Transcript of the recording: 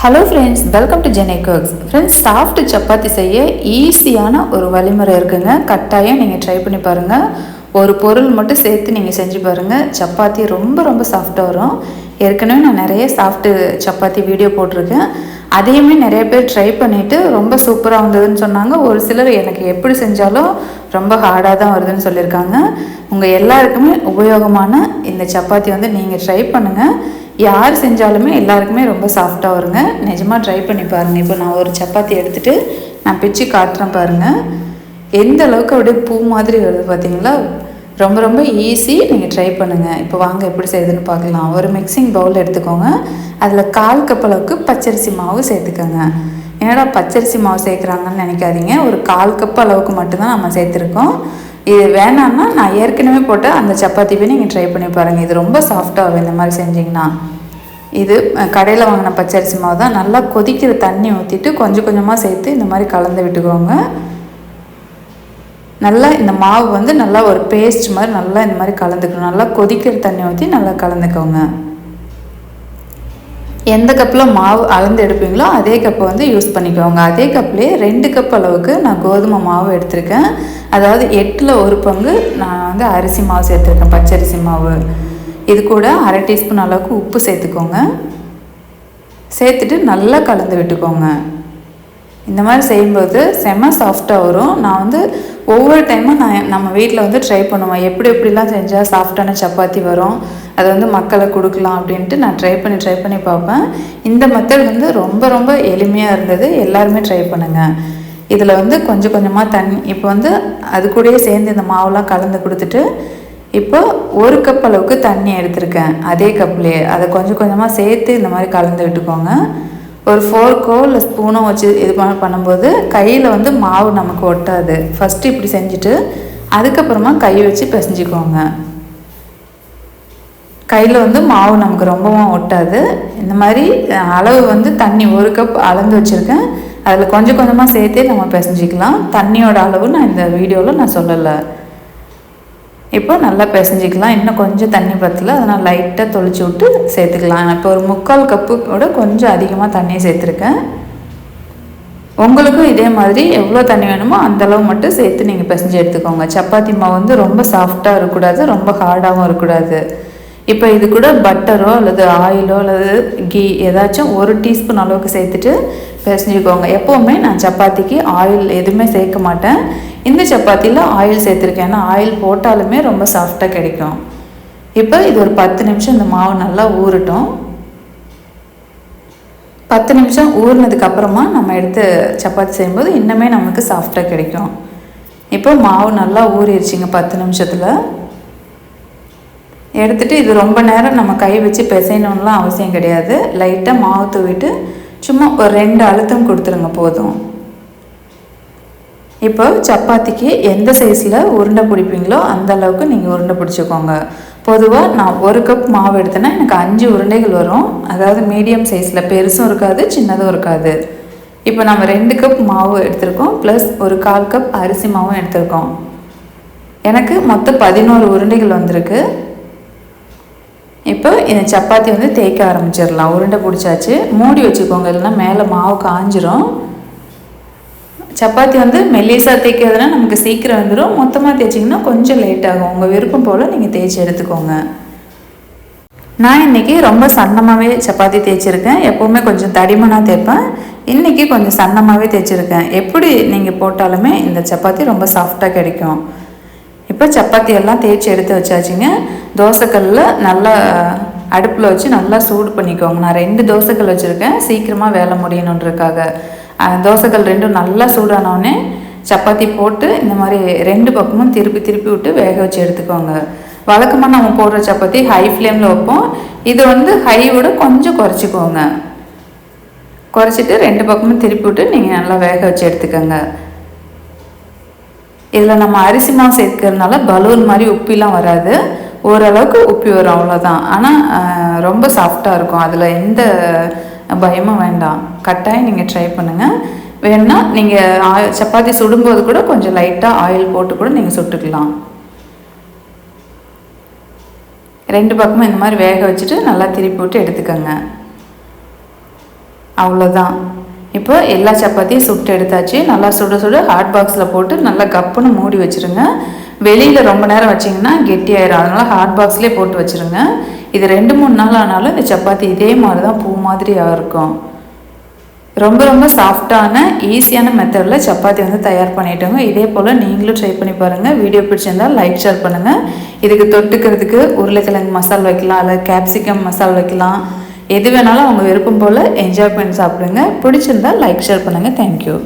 Hello friends welcome to Jene cooks friends soft chapati செய்ய ஈஸியான ஒரு வழிமுறை இருக்குங்க. கட்டாயம் நீங்கள் ட்ரை பண்ணி பாருங்கள் ஒரு பொருள் மட்டும் சேர்த்து நீங்கள் செஞ்சு பாருங்கள் சப்பாத்தி ரொம்ப ரொம்ப சாஃப்டாக வரும். ஏற்கனவே நான் நிறைய சாஃப்ட்டு சப்பாத்தி வீடியோ போட்டிருக்கேன். அதையுமே நிறைய பேர் ட்ரை பண்ணிவிட்டு ரொம்ப சூப்பராக வந்ததுன்னு சொன்னாங்க. ஒரு சிலர் எனக்கு எப்படி செஞ்சாலும் ரொம்ப ஹார்டாக தான் வருதுன்னு சொல்லியிருக்காங்க. உங்கள் எல்லாருக்குமே உபயோகமான இந்த சப்பாத்தி வந்து நீங்கள் ட்ரை பண்ணுங்கள் யார் செஞ்சாலுமே எல்லாருக்குமே ரொம்ப சாஃப்டாக வருங்க. நிஜமாக ட்ரை பண்ணி பாருங்கள் இப்போ நான் ஒரு சப்பாத்தி எடுத்துகிட்டு நான் பிச்சு காட்டுறேன் பாருங்கள் எந்த அளவுக்கு அப்படியே பூ மாதிரி வருது பார்த்தீங்களா? ரொம்ப ரொம்ப ஈஸி நீங்கள் ட்ரை பண்ணுங்கள் இப்போ வாங்க எப்படி செய்யுதுன்னு பார்க்கலாம். ஒரு மிக்சிங் பவுல் எடுத்துக்கோங்க. அதில் கால் கப் அளவுக்கு பச்சரிசி மாவு சேர்த்துக்கோங்க. என்னடா பச்சரிசி மாவு சேர்க்குறாங்கன்னு நினைக்காதீங்க. ஒரு கால் கப் அளவுக்கு மட்டும்தான் நம்ம சேர்த்துருக்கோம். இது வேணான்னா நான் ஏற்கனவே போட்டு அந்த சப்பாத்தி போய் நீங்கள் ட்ரை பண்ணி பாருங்கள் இது ரொம்ப சாஃப்டாகும் இந்த மாதிரி செஞ்சிங்கன்னா. இது கடையில் வாங்கின பச்சரிசி மாவு தான். நல்லா கொதிக்கிற தண்ணி ஊற்றிட்டு கொஞ்சம் கொஞ்சமாக சேர்த்து இந்த மாதிரி கலந்து விட்டுக்கோங்க. நல்லா இந்த மாவு வந்து நல்லா ஒரு பேஸ்ட் மாதிரி நல்லா இந்த மாதிரி கலந்துக்கணும். நல்லா கொதிக்கிற தண்ணி ஊற்றி நல்லா கலந்துக்கோங்க. எந்த கப்பில் மாவு அளந்து எடுப்பீங்களோ அதே கப்பை வந்து யூஸ் பண்ணிக்கோங்க. அதே கப்லேயே ரெண்டு கப் அளவுக்கு நான் கோதுமை மாவு எடுத்திருக்கேன். அதாவது எட்டில் ஒரு பங்கு நான் வந்து அரிசி மாவு சேர்த்துருக்கேன் பச்சரிசி மாவு. இது கூட அரை டீஸ்பூன் அளவுக்கு உப்பு சேர்த்துக்கோங்க. சேர்த்துட்டு நல்லா கலந்து விட்டுக்கோங்க. இந்த மாதிரி செய்யும்போது செம்ம சாஃப்டாக வரும். நான் வந்து ஒவ்வொரு டைமும் நான் நம்ம வீட்டில் வந்து ட்ரை பண்ணுவேன். எப்படி எப்படிலாம் செஞ்சால் சாஃப்டான சப்பாத்தி வரும் அதை வந்து மக்களை கொடுக்கலாம் அப்படின்ட்டு நான் ட்ரை பண்ணி ட்ரை பண்ணி பார்ப்பேன். இந்த மெத்தட் வந்து ரொம்ப ரொம்ப எளிமையாக இருந்தது. எல்லாருமே ட்ரை பண்ணுங்கள் இதில் வந்து கொஞ்சம் கொஞ்சமாக தண்ணி இப்போ வந்து அது கூடயே சேர்ந்து இந்த மாவுலாம் கலந்து கொடுத்துட்டு இப்போ ஒரு கப் அளவுக்கு தண்ணி எடுத்திருக்கேன். அதே கப்லேயே அதை கொஞ்சம் கொஞ்சமாக சேர்த்து இந்த மாதிரி கலந்து விட்டுக்கோங்க. ஒரு ஃபோர்க்கோ இல்லை ஸ்பூனோ வச்சு இது பண்ணும்போது கையில் வந்து மாவு நமக்கு ஒட்டாது. ஃபஸ்ட்டு இப்படி செஞ்சுட்டு அதுக்கப்புறமா கை வச்சு பிசைஞ்சிக்கோங்க. கையில் வந்து மாவு நமக்கு ரொம்பவும் ஒட்டாது. இந்த மாதிரி அளவு வந்து தண்ணி ஒரு கப் அளந்து வச்சுருக்கேன். அதில் கொஞ்சம் கொஞ்சமாக சேர்த்தே நம்ம பிசைஞ்சிக்கலாம். தண்ணியோட அளவு நான் இந்த வீடியோவில் நான் சொல்லலை. இப்போ நல்லா பிசைஞ்சிக்கலாம். இன்னும் கொஞ்சம் தண்ணி பற்றல அதனால் லைட்டாக தொளிச்சு விட்டு சேர்த்துக்கலாம். இப்போ ஒரு முக்கால் கப்பு கூட கொஞ்சம் அதிகமாக தண்ணியை சேர்த்துருக்கேன். உங்களுக்கும் இதே மாதிரி எவ்வளோ தண்ணி வேணுமோ அந்தளவு மட்டும் சேர்த்து நீங்கள் பிசைஞ்சு எடுத்துக்கோங்க. சப்பாத்தி மாவு வந்து ரொம்ப சாஃப்டாக இருக்கக்கூடாது ரொம்ப ஹார்டாகவும் இருக்கக்கூடாது. இப்போ இது கூட பட்டரோ அல்லது ஆயிலோ அல்லது கீ ஏதாச்சும் ஒரு டீஸ்பூன் அளவுக்கு சேர்த்துட்டு பிசைஞ்சுக்கோங்க எப்போவுமே நான் சப்பாத்திக்கு ஆயில் எதுவுமே சேர்க்க மாட்டேன். இந்த சப்பாத்தியில் ஆயில் சேர்த்துருக்கேன். ஏன்னா ஆயில் போட்டாலுமே ரொம்ப சாஃப்டாக கிடைக்கும். இப்போ இது ஒரு பத்து நிமிஷம் இந்த மாவு நல்லா ஊறட்டும். பத்து நிமிஷம் ஊறினதுக்கப்புறமா நம்ம எடுத்து சப்பாத்தி செய்யும்போது இன்னுமே நமக்கு சாஃப்டாக கிடைக்கும். இப்போ மாவு நல்லா ஊறிடுச்சிங்க பத்து நிமிஷத்தில். எடுத்துகிட்டு இது ரொம்ப நேரம் நம்ம கை வச்சு பிசையணும்லாம் அவசியம் கிடையாது. லைட்டாக மாவு தூவிட்டு சும்மா ஒரு ரெண்டு அழுத்தம் கொடுத்துருங்க போதும். இப்போ சப்பாத்திக்கு எந்த சைஸில் உருண்டை பிடிப்பீங்களோ அந்த அளவுக்கு நீங்கள் உருண்டை பிடிச்சிக்கோங்க. பொதுவாக நான் ஒரு கப் மாவு எடுத்தேன்னா எனக்கு அஞ்சு உருண்டைகள் வரும். அதாவது மீடியம் சைஸில் பெருசும் இருக்காது சின்னதும் இருக்காது. இப்போ நம்ம ரெண்டு கப் மாவு எடுத்திருக்கோம் ப்ளஸ் ஒரு கால் கப் அரிசி மாவும் எடுத்திருக்கோம். எனக்கு மொத்தம் பதினோரு உருண்டைகள் வந்திருக்கு. இப்போ இந்த சப்பாத்தி வந்து தேய்க்க ஆரம்பிச்சிடலாம். உருண்டை பிடிச்சாச்சு. மூடி வச்சுக்கோங்க. இல்லைன்னா மேலே மாவு காஞ்சிரும். சப்பாத்தி வந்து மெல்லிசாக தேய்க்கிறதுனா நமக்கு சீக்கிரம் வந்துடும் மொத்தமாக தேய்ச்சிங்கன்னா கொஞ்சம் லேட் ஆகும். உங்கள் விருப்பம் போல் நீங்கள் தேய்ச்சி எடுத்துக்கோங்க. நான் இன்றைக்கி ரொம்ப சன்னமாகவே சப்பாத்தி தேய்ச்சிருக்கேன். எப்போவுமே கொஞ்சம் தடிமனாக தேய்ப்பேன். இன்றைக்கி கொஞ்சம் சன்னமாகவே தேய்ச்சிருக்கேன். எப்படி நீங்கள் போட்டாலுமே இந்த சப்பாத்தி ரொம்ப சாஃப்டாக கிடைக்கும். இப்போ சப்பாத்தி எல்லாம் தேய்ச்சி எடுத்து வச்சாச்சுங்க. தோசைக்கல்லில் நல்லா அடுப்பில் வச்சு நல்லா சூடு பண்ணிக்கோங்க. நான் ரெண்டு தோசைக்கல் வச்சுருக்கேன். சீக்கிரமாக வேலை முடியணுன்றக்காக தோசைக்கல் ரெண்டும் நல்லா சூடானோடனே சப்பாத்தி போட்டு இந்த மாதிரி ரெண்டு பக்கமும் திருப்பி திருப்பி விட்டு வேக வச்சு எடுத்துக்கோங்க. வழக்கமாக நம்ம போடுற சப்பாத்தி ஹை ஃப்ளேமில் வைப்போம். இது வந்து ஹை விட கொஞ்சம் குறைச்சிக்கோங்க. குறைச்சிட்டு ரெண்டு பக்கமும் திருப்பி விட்டு நீங்கள் நல்லா வேக வச்சு எடுத்துக்கோங்க. இதில் நம்ம அரிசி மாவு சேர்க்கறதுனால பலூன் மாதிரி உப்பிலாம் வராது. ஓரளவுக்கு உப்பி வரும் அவ்வளோதான் ஆனால் ரொம்ப சாஃப்டாக இருக்கும். அதில் எந்த பயமும் வேண்டாம். கட்டாயம் நீங்கள் ட்ரை பண்ணுங்கள் வேணுன்னா நீங்கள் ஆயில் சப்பாத்தி சுடும்போது கூட கொஞ்சம் லைட்டாக ஆயில் போட்டு கூட நீங்கள் சுட்டுக்கலாம். ரெண்டு பக்கமும் இந்த மாதிரி வேக வச்சுட்டு நல்லா திருப்பி விட்டு எடுத்துக்கோங்க. அவ்வளோதான் இப்போ எல்லா சப்பாத்தியும் சுட்டு எடுத்தாச்சு. நல்லா சுட சுட ஹாட் பாக்ஸில் போட்டு நல்லா கப்புன்னு மூடி வச்சுருங்க. வெளியில் ரொம்ப நேரம் வச்சிங்கன்னா கெட்டியாயிரும். அதனால் ஹாட் பாக்ஸ்லேயே போட்டு வச்சுருங்க. இது ரெண்டு மூணு நாள் ஆனாலும் இந்த சப்பாத்தி இதே மாதிரி தான் பூ மாதிரியாக இருக்கும். ரொம்ப ரொம்ப சாஃப்டான ஈஸியான மெத்தடில் சப்பாத்தி வந்து தயார் பண்ணிட்டோங்க. இதே போல் நீங்களும் ட்ரை பண்ணி பாருங்கள் வீடியோ பிடிச்சிருந்தால் லைக் ஷேர் பண்ணுங்கள் இதுக்கு தொட்டுக்கிறதுக்கு உருளைக்கிழங்கு மசால் வைக்கலாம் அல்லது கேப்சிகம் மசால் வைக்கலாம். எது வேணாலும் அவங்க விருப்பம் போல் என்ஜாய் பண்ணி சாப்பிடுங்க பிடிச்சிருந்தால் லைக் ஷேர் பண்ணுங்கள் தேங்க்யூ